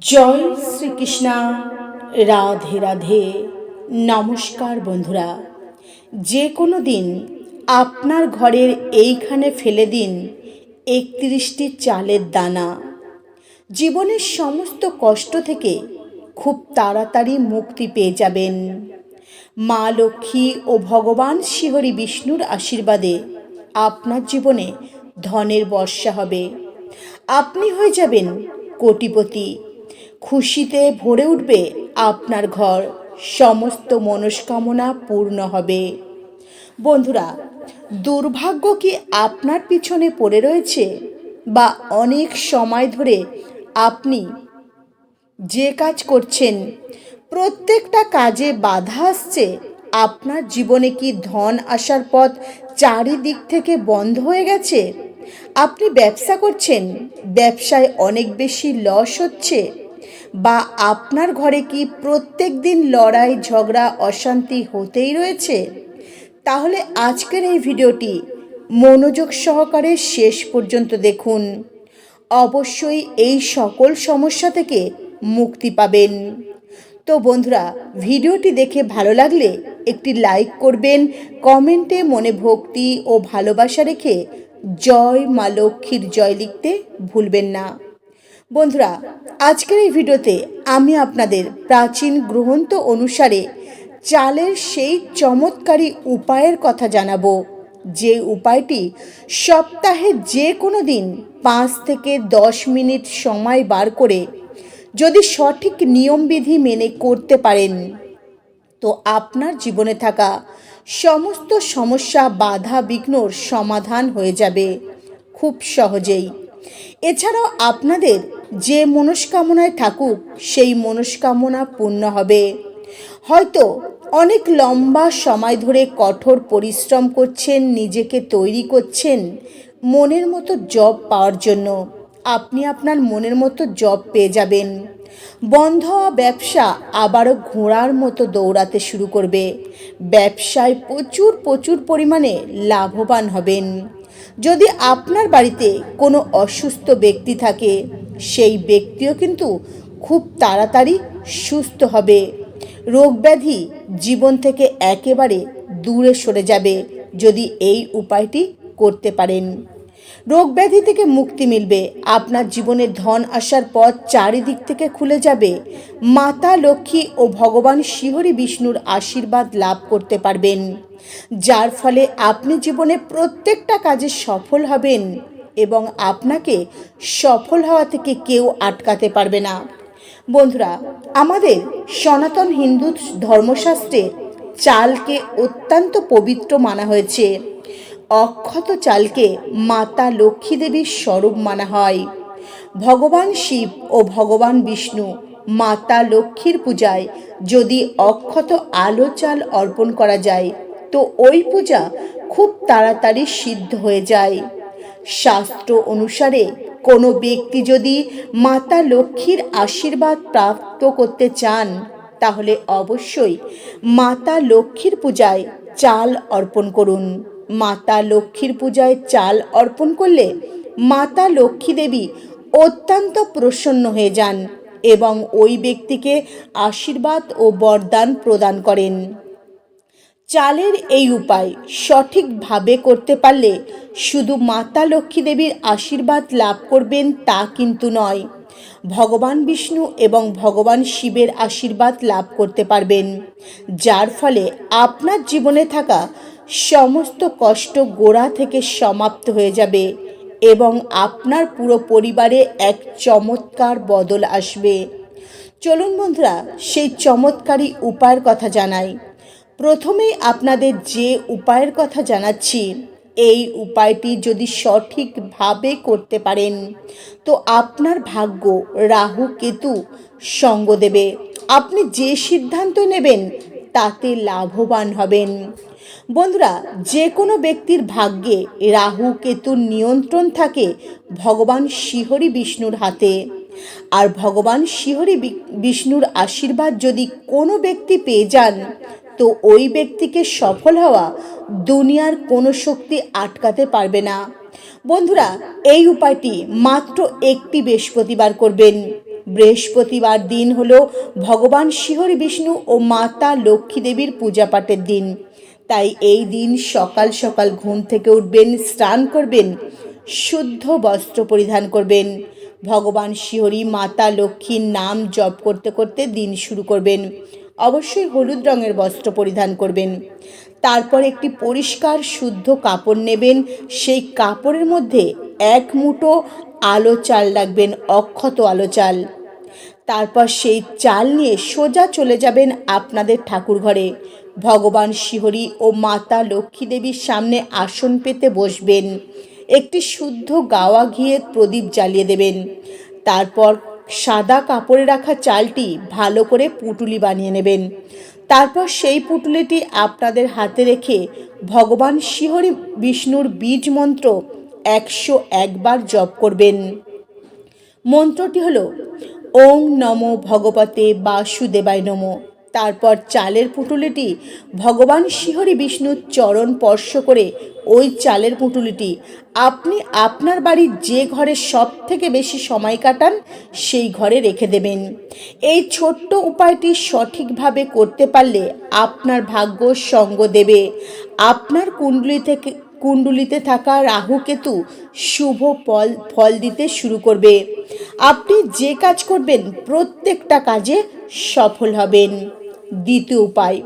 জয় শ্রীকৃষ্ণা। রাধে রাধে। নমস্কার বন্ধুরা। যে কোনো দিন আপনার ঘরের এইখানে ফেলে দিন একত্রিশটি চালের দানা। জীবনের সমস্ত কষ্ট থেকে খুব তাড়াতাড়ি মুক্তি পেয়ে যাবেন। মা লক্ষ্মী ও ভগবান শ্রীহরি বিষ্ণুর আশীর্বাদে আপনার জীবনে ধনের বর্ষা হবে। আপনি হয়ে যাবেন কোটিপতি। খুশিতে ভরে উঠবে আপনার ঘর। সমস্ত মনস্কামনা পূর্ণ হবে। বন্ধুরা, দুর্ভাগ্য কি আপনার পিছনে পড়ে রয়েছে? বা অনেক সময় ধরে আপনি যে কাজ করছেন, প্রত্যেকটা কাজে বাধা আসছে, আপনার জীবনে কি ধন আসার পথ চারিদিক থেকে বন্ধ হয়ে গেছে? আপনি ব্যবসা করছেন, ব্যবসায় অনেক বেশি লস হচ্ছে বা আপনার ঘরে কি প্রত্যেক দিন লড়াই, ঝগড়া, অশান্তি হতেই রয়েছে? তাহলে আজকের এই ভিডিওটি মনোযোগ সহকারে শেষ পর্যন্ত দেখুন। অবশ্যই এই সকল সমস্যা থেকে মুক্তি পাবেন। তো বন্ধুরা, ভিডিওটি দেখে ভালো লাগলে একটি লাইক করবেন, কমেন্টে মনে ভক্তি ও ভালোবাসা রেখে জয় মা লক্ষ্মীর জয় লিখতে ভুলবেন না। বন্ধুরা, আজকের এই ভিডিওতে আমি আপনাদের প্রাচীন গ্রন্থ অনুসারে চালের সেই চমৎকারী উপায়ের কথা জানাব। যে উপায়টি সপ্তাহে যে কোনো দিন পাঁচ থেকে দশ মিনিট সময় বার করে যদি সঠিক নিয়মবিধি মেনে করতে পারেন, তো আপনার জীবনে থাকা সমস্ত সমস্যা বাধা বিঘ্নর সমাধান হয়ে যাবে। খুব সহজেই। এছাড়াও আপনাদের যে মনস্কামনায় থাকুক, সেই মনস্কামনা পূর্ণ হবে। হয়তো অনেক লম্বা সময় ধরে কঠোর পরিশ্রম করছেন, নিজেকে তৈরি করছেন মনের মতো জব পাওয়ার জন্য। আপনি আপনার মনের মতো জব পেয়ে যাবেন। বন্ধ ব্যবসা আবারও ঘোড়ার মতো দৌড়াতে শুরু করবে। ব্যবসায় প্রচুর প্রচুর পরিমাণে লাভবান হবেন। যদি আপনার বাড়িতে কোনো অসুস্থ ব্যক্তি থাকে, সেই ব্যক্তিও কিন্তু খুব তাড়াতাড়ি সুস্থ হবে। রোগ ব্যাধি জীবন থেকে একেবারে দূরে সরে যাবে যদি এই উপায়টি করতে পারেন। রোগ ব্যাধি থেকে মুক্তি মিলবে, আপনার জীবনে ধন আসার পথ চারিদিক থেকে খুলে যাবে। মাতা, লক্ষ্মী ও ভগবান শিহরি বিষ্ণুর আশীর্বাদ লাভ করতে পারবেন। যার ফলে আপনি জীবনে প্রত্যেকটা কাজে সফল হবেন এবং আপনাকে সফল হওয়া থেকে কেউ আটকাতে পারবে না। বন্ধুরা, আমাদের সনাতন হিন্দু ধর্মশাস্ত্রে চালকে অত্যন্ত পবিত্র মানা হয়েছে। অক্ষত চালকে মাতা লক্ষ্মী দেবীর স্বরূপ মানা হয়। ভগবান শিব ও ভগবান বিষ্ণু মাতা লক্ষ্মীর পূজায় যদি অক্ষত আলো চাল অর্পণ করা যায় তো ওই পূজা খুব তাড়াতাড়ি সিদ্ধ হয়ে যায়। শাস্ত্র অনুসারে কোনো ব্যক্তি যদি মাতা লক্ষ্মীর আশীর্বাদ প্রাপ্ত করতে চান, তাহলে অবশ্যই মাতা লক্ষ্মীর পূজায় চাল অর্পণ করুন। মাতা লক্ষ্মীর পূজায় চাল অর্পণ করলে মাতা লক্ষ্মী দেবী অত্যন্ত প্রসন্ন হয়ে যান এবং ওই ব্যক্তিকে আশীর্বাদ ও বরদান প্রদান করেন। চালের এই উপায় সঠিকভাবে করতে পারলে শুধু মাতা লক্ষ্মী দেবীর আশীর্বাদ লাভ করবেন তা কিন্তু নয়। ভগবান বিষ্ণু এবং ভগবান শিবের আশীর্বাদ লাভ করতে পারবেন। যার ফলে আপনার জীবনে থাকা সমস্ত কষ্ট গোড়া থেকে সমাপ্ত হয়ে যাবে এবং আপনার পুরো পরিবারে এক চমৎকার বদল আসবে। চলুন বন্ধুরা, সেই চমৎকারী উপায়ের কথা জানাই। প্রথমেই আপনাদের যে উপায়ের কথা জানাচ্ছি, এই উপায়টি যদি সঠিকভাবে করতে পারেন, তো আপনার ভাগ্য রাহু কেতু সঙ্গ দেবে। আপনি যে সিদ্ধান্ত নেবেন, তাতে লাভবান হবেন। বন্ধুরা যে কোনো ব্যক্তির ভাগ্যে রাহু কেতুর নিয়ন্ত্রণ থাকে ভগবান শিহরি বিষ্ণুর হাতে। আর ভগবান শিহরি বিষ্ণুর আশীর্বাদ যদি কোনো ব্যক্তি পেয়ে যান তো ওই ব্যক্তিকে সফল হওয়া দুনিয়ার কোনো শক্তি আটকাতে পারবে না। বন্ধুরা, এই উপায়টি মাত্র একটি বৃহস্পতিবার করবেন। বৃহস্পতিবার দিন হল ভগবান শিহরি বিষ্ণু ও মাতা লক্ষ্মী দেবীর পূজা পাঠের দিন। তাই এই দিন সকাল সকাল ঘুম থেকে উঠবেন, স্নান করবেন, শুদ্ধ বস্ত্র পরিধান করবেন। ভগবান শিহরি মাতা লক্ষ্মীর নাম জপ করতে করতে দিন শুরু করবেন। অবশ্যই হলুদ রঙের বস্ত্র পরিধান করবেন। তারপর একটি পরিষ্কার, শুদ্ধ কাপড় নেবেন। সেই কাপড়ের মধ্যে এক মুঠো আলো চাল রাখবেন, অক্ষত আলো চাল। তারপর সেই চাল নিয়ে সোজা চলে যাবেন আপনাদের ঠাকুর ঘরে। ভগবান শিহরি ও মাতা লক্ষ্মী দেবীর সামনে আসন পেতে বসবেন। একটি শুদ্ধ গাওয়া ঘিয়ে প্রদীপ জ্বালিয়ে দেবেন। তারপর সাদা কাপড়ে রাখা চালটি ভালো করে পুটুলি বানিয়ে নেবেন। তারপর সেই পুটুলিটি আপনাদের হাতে রেখে ভগবান শিহরি বিষ্ণুর বীজ মন্ত্র একশো একবার জপ করবেন। মন্ত্রটি হল ওং নমো ভগবতে বাসুদেবায় নমো। তারপর চালের পুটুলিটি ভগবান শিহরি বিষ্ণুর চরণ স্পর্শ করে ওই চালের পুটুলিটি। আপনি আপনার বাড়ির যে ঘরে সব থেকে বেশি সময় কাটান, সেই ঘরে রেখে দেবেন। এই ছোট্ট উপায়টি সঠিকভাবে করতে পারলে আপনার ভাগ্য সঙ্গ দেবে। আপনার কুণ্ডলি থেকে, কুণ্ডুলিতে থাকা রাহু কেতু শুভ ফল ফল দিতে শুরু করবে। আপনি যে কাজ করবেন, প্রত্যেকটা কাজে সফল হবেন। দ্বিতীয় উপায়।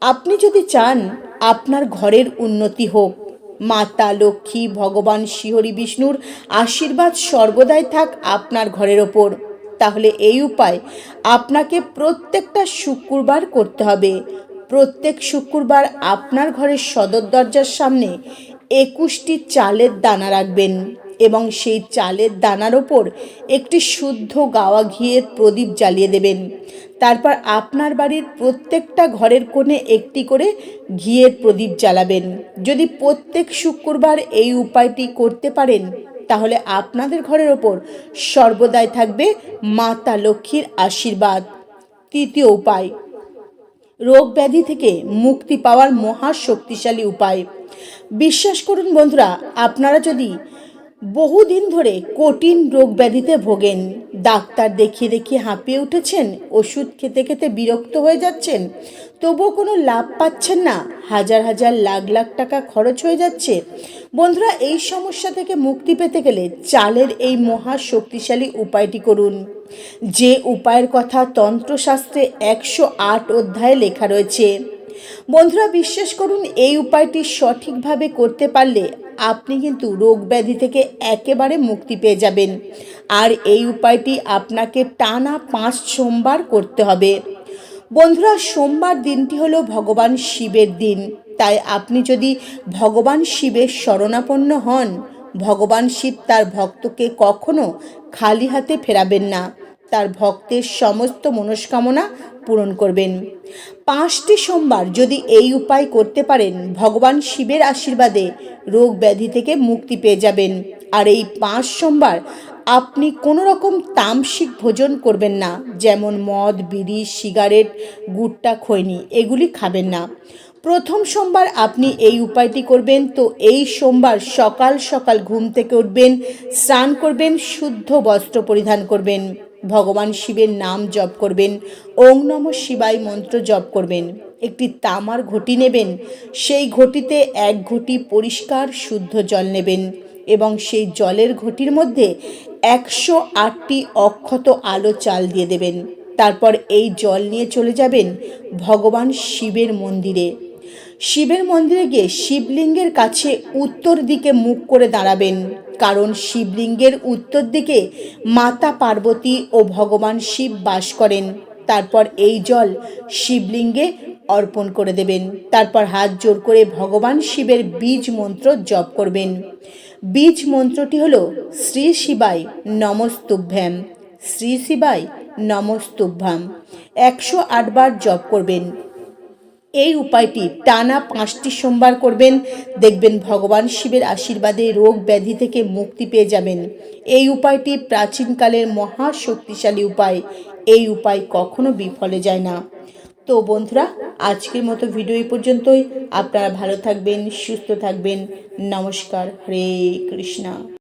আপনি যদি চান, আপনার ঘরের উন্নতি হোক। মাতা, লক্ষ্মী, ভগবান, শিহরি, বিষ্ণুর আশীর্বাদ সর্বদাই থাক আপনার ঘরের ওপর। তাহলে এই উপায় আপনাকে প্রত্যেকটা শুক্রবার করতে হবে। প্রত্যেক শুক্রবার আপনার ঘরের সদর দরজার সামনে একুশটি চালের দানা রাখবেন এবং সেই চালের দানার ওপর একটি শুদ্ধ গাওয়া ঘিয়ের প্রদীপ জ্বালিয়ে দেবেন। তারপর আপনার বাড়ির প্রত্যেকটা ঘরের কোণে একটি করে ঘিয়ের প্রদীপ জ্বালাবেন। যদি প্রত্যেক শুক্রবার এই উপায়টি করতে পারেন, তাহলে আপনাদের ঘরের ওপর সর্বদাই থাকবে মাতা লক্ষ্মীর আশীর্বাদ। তৃতীয় উপায়, রোগ ব্যাধি থেকে মুক্তি পাওয়ার মহা শক্তিশালী উপায়। বিশ্বাস করুন বন্ধুরা, আপনারা যদি বহুদিন ধরে কঠিন রোগ ব্যাধিতে ভোগেন। ডাক্তার দেখিয়ে দেখিয়ে হাঁপিয়ে উঠেছেন, ওষুধ খেতে খেতে বিরক্ত হয়ে যাচ্ছেন। তবুও কোনো লাভ পাচ্ছেন না। হাজার হাজার লাখ লাখ টাকা খরচ হয়ে যাচ্ছে। বন্ধুরা, এই সমস্যা থেকে মুক্তি পেতে গেলে চালের এই মহা শক্তিশালী উপায়টি করুন। যে উপায়ের কথা তন্ত্রশাস্ত্রে একশো আট অধ্যায়ে লেখা রয়েছে বন্ধুরা বিশ্বাস করুন, এই উপায়টি সঠিকভাবে করতে পারলে আপনি কিন্তু রোগ ব্যাধি থেকে একেবারে মুক্তি পেয়ে যাবেন। আর এই উপায়টি আপনাকে টানা পাঁচ সোমবার করতে হবে। বন্ধুরা, সোমবার দিনটি হলো ভগবান শিবের দিন। তাই আপনি যদি ভগবান শিবের শরণাপন্ন হন, ভগবান শিব তার ভক্তকে কখনো খালি হাতে ফেরাবেন না। তার ভক্তের সমস্ত মনস্কামনা পূরণ করবেন। পাঁচটি সোমবার যদি এই উপায় করতে পারেন, ভগবান শিবের আশীর্বাদে রোগ ব্যাধি থেকে মুক্তি পেয়ে যাবেন। আর এই পাঁচ সোমবার আপনি কোনো রকম তামসিক ভোজন করবেন না, যেমন মদ, বিড়ি, সিগারেট গুড়টা খৈনি, এগুলি খাবেন না। প্রথম সোমবার আপনি এই উপায়টি করবেন, তো এই সোমবার সকাল সকাল ঘুম থেকে উঠবেন, স্নান করবেন, শুদ্ধ বস্ত্র পরিধান করবেন। ভগবান শিবের নাম জপ করবেন, ওং নম শিবাই মন্ত্র জপ করবেন, একটি তামার ঘটি নেবেন, সেই ঘটিতে এক ঘটি পরিষ্কার শুদ্ধ জল নেবেন এবং সেই জলের ঘটির মধ্যে একশো আটটি অক্ষত আলো চাল দিয়ে দেবেন। তারপর এই জল নিয়ে চলে যাবেন ভগবান শিবের মন্দিরে। শিবের মন্দিরে গিয়ে শিবলিঙ্গের কাছে উত্তর দিকে মুখ করে দাঁড়াবেন। কারণ শিবলিঙ্গের উত্তর দিকে মাতা পার্বতী ও ভগবান শিব বাস করেন। তারপর এই জল শিবলিঙ্গে অর্পণ করে দেবেন। তারপর হাত জোর করে ভগবান শিবের বীজ মন্ত্র জপ করবেন। বীজ মন্ত্রটি হল শ্রী শিবাই নমস্তুভ্যাম। শ্রী শিবাই নমস্তুভ্যাম। একশো আটবার জপ করবেন। এই উপায়টি টানা পাঁচটি সোমবার করবেন। দেখবেন ভগবান শিবের আশীর্বাদে রোগ ব্যাধি থেকে মুক্তি পেয়ে যাবেন। এই উপায়টি প্রাচীনকালের মহা শক্তিশালী উপায়। এই উপায় কখনো বিফলে যায় না। তো বন্ধুরা, আজকের মতো ভিডিও এই পর্যন্তই। আপনারা ভালো থাকবেন, সুস্থ থাকবেন। নমস্কার। হরে কৃষ্ণা।